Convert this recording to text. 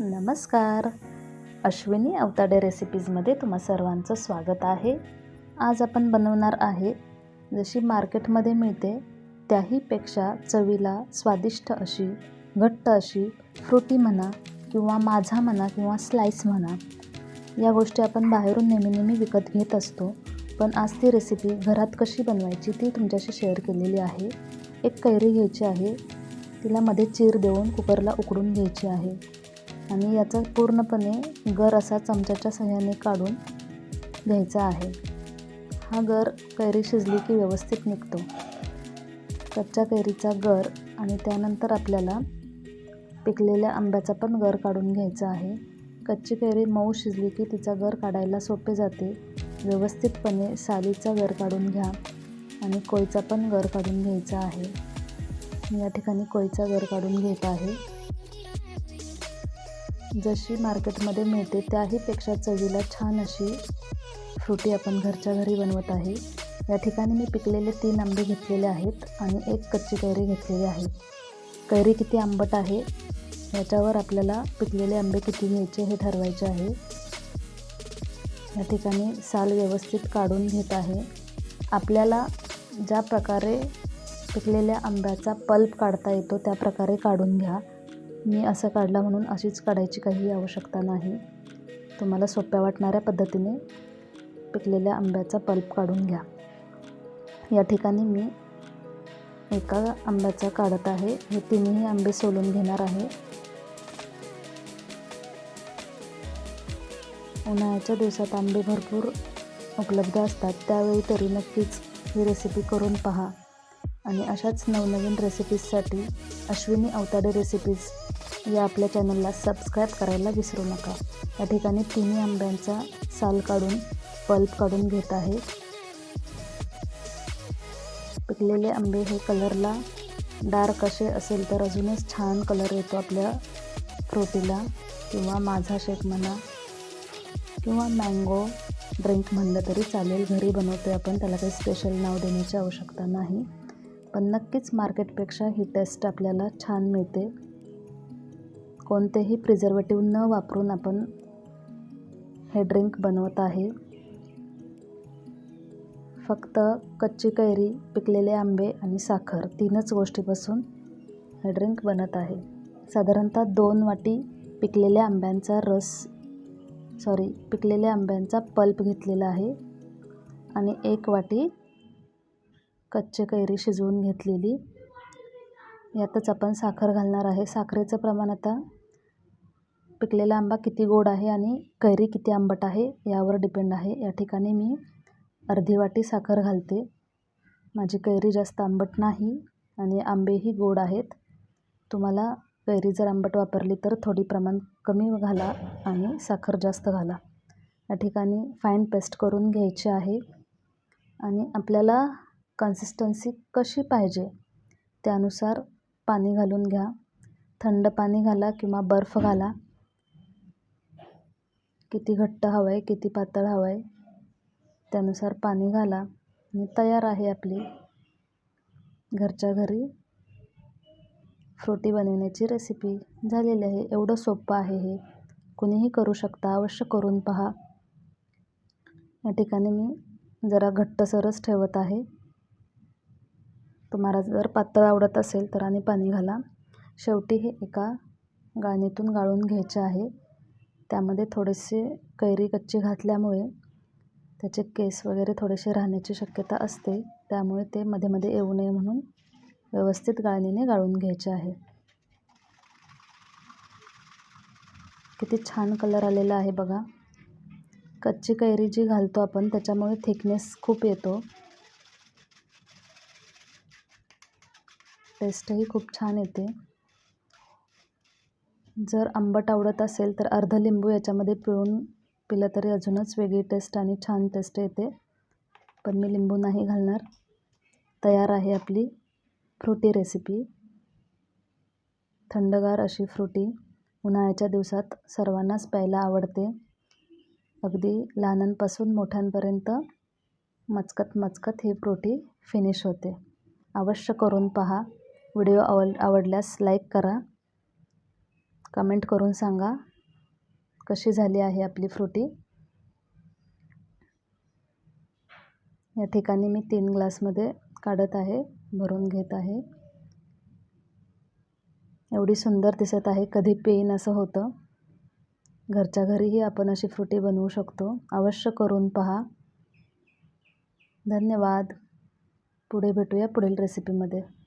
नमस्कार. अश्विनी अवताडे रेसिपीजमध्ये तुम्हा सर्वांचं स्वागत आहे. आज आपण बनवणार आहे जशी मार्केटमध्ये मिळते त्याहीपेक्षा चवीला स्वादिष्ट अशी घट्ट अशी फ्रुटी म्हणा किंवा माझा म्हणा किंवा स्लाईस म्हणा या गोष्टी आपण बाहेरून नेहमी नेहमी विकत घेत असतो. पण आज ती रेसिपी घरात कशी बनवायची ती तुमच्याशी शेअर केलेली आहे. एक कैरी घ्यायची आहे तिला मध्ये चीर देऊन कुकरला उकडून घ्यायची आहे. आणि याचा पूर्णपणे गर असा चमच्याच्या सहाय्याने काढून घ्यायचा आहे. हा गर कैरी शिजली की व्यवस्थित निघतो. कच्च्या कैरीचा गर आणि त्यानंतर आपल्याला पिकलेल्या आंब्याचा पण गर काढून घ्यायचा आहे. कच्ची कैरी मऊ शिजली की तिचा गर काढायला सोपे जाते. व्यवस्थितपणे सालीचा गर काढून घ्या आणि कोयचा पण गर काढून घ्यायचा आहे. मी या ठिकाणी कोयचा गर काढून घेत आहे. जशी मार्केटमध्ये मिळते त्याहीपेक्षा चवीला छान अशी फ्रुटी आपण घरच्या घरी बनवत आहे. या ठिकाणी मी पिकलेले तीन आंबे घेतलेले आहेत आणि एक कच्ची कैरी घेतलेली आहे. कैरी किती आंबट आहे याच्यावर आपल्याला पिकलेले आंबे किती घ्यायचे हे ठरवायचे आहे. या ठिकाणी साल व्यवस्थित काढून घेत आहे. आपल्याला ज्या प्रकारे पिकलेल्या आंब्याचा पल्प काढता येतो त्या प्रकारे काढून घ्या. मी असं काढला म्हणून अशीच काढायची काही आवश्यकता नाही. तुम्हाला सोप्या वाटणाऱ्या पद्धतीने पिकलेल्या आंब्याचा पल्प काढून घ्या. या ठिकाणी मी एका आंब्याचा काढत आहे. हे तिन्ही आंबे सोलून घेणार आहे. उन्हाळ्याच्या दिवसात आंबे भरपूर उपलब्ध असतात. त्यावेळी तरी नक्कीच ही रेसिपी करून पहा. आणि अशाच नवनवीन रेसिपीजसाठी अश्विनी अवताडे रेसिपीज या आपल्या चॅनलला सबस्क्राईब करायला विसरू नका. या ठिकाणी तिन्ही आंब्यांचा साल काढून पल्प काढून घेत आहे. पिकलेले आंबे हे कलरला डार्क असे असेल तर अजूनच छान कलर येतो आपल्या फ्रुटीला किंवा माझा शेक म्हणा किंवा मँगो ड्रिंक म्हणलं तरी चालेल. घरी बनवतो आपण त्याला काही स्पेशल नाव देण्याची आवश्यकता नाही. पण नक्कीच मार्केटपेक्षा ही टेस्ट आपल्याला छान मिळते. कोणतेही प्रिझर्वेटिव्ह न वापरून आपण हे ड्रिंक बनवत आहे. फक्त कच्ची कैरी पिकलेले आंबे आणि साखर तीनच गोष्टीपासून हे ड्रिंक बनत आहे. साधारणतः दोन वाटी पिकलेल्या आंब्यांचा रस सॉरी पिकलेल्या आंब्यांचा पल्प घेतलेला आहे आणि एक वाटी कच्चे कैरी शिजवून घेतलेली. यातच आपण साखर घालणार आहे. साखरेचं प्रमाण आता पिकलेला आंबा किती गोड आहे आणि कैरी किती आंबट आहे यावर डिपेंड आहे. या ठिकाणी मी अर्धी वाटी साखर घालते. माझी कैरी जास्त आंबट नाही आणि आंबेही गोड आहेत. तुम्हाला कैरी जर आंबट वापरली तर थोडी प्रमाण कमी घाला आणि साखर जास्त घाला. या ठिकाणी फाईन पेस्ट करून घ्यायची आहे आणि आपल्याला कन्सिस्टन्सी कशी पाहिजे? त्यानुसार पाणी घालून घ्या. थंड पाणी घाला किंवा बर्फ घाला. किती घट्ट हवं आहे किती पातळ हवं आहे त्यानुसार पाणी घाला आणि तयार आहे आपली. घरच्या घरी फ्रुटी बनवण्याची रेसिपी झालेली आहे. एवढं सोपं आहे हे. कुणीही करू शकता अवश्य करून पहा. या ठिकाणी मी जरा घट्टसरच ठेवत आहे. तुम्हाला जर पातळ आवडत असेल तर आणि पाणी घाला. शेवटी हे एका गाळणीतून गाळून घ्यायचे आहे. त्यामध्ये थोडेसे कैरी कच्ची घातल्यामुळे त्याचे केस वगैरे थोडेसे राहण्याची शक्यता असते. त्यामुळे ते मध्ये मध्ये येऊ नये म्हणून व्यवस्थित गाळणीने गाळून घ्यायचे आहे. किती छान कलर आलेला आहे बघा. कच्ची कैरी जी घालतो आपण त्याच्यामुळे थिकनेस खूप येतो. टेस्टही खूप छान येते. जर आंबट आवडत असेल तर अर्ध लिंबू याच्यामध्ये पिळून पिलं तरी अजूनच वेगळी टेस्ट आणि छान टेस्ट येते. पण मी लिंबू नाही घालणार. तयार आहे आपली फ्रुटी रेसिपी थंडगार अशी फ्रुटी उन्हाळ्याच्या दिवसात सर्वांनाच प्यायला आवडते. अगदी लहानांपासून मोठ्यांपर्यंत मचकत मचकत ही फ्रुटी फिनिश होते. अवश्य करून पहा. व्हिडिओ आवड आवडल्यास लाईक करा. कमेंट करून सांगा कशी झाली आहे आपली फ्रुटी. या ठिकाणी मी तीन ग्लासमध्ये काढत आहे भरून घेत आहे. एवढी सुंदर दिसत आहे कधी पेन असं होतं. घरच्या घरीही आपण अशी फ्रुटी बनवू शकतो. अवश्य करून पहा. धन्यवाद. पुढे भेटूया पुढील रेसिपीमध्ये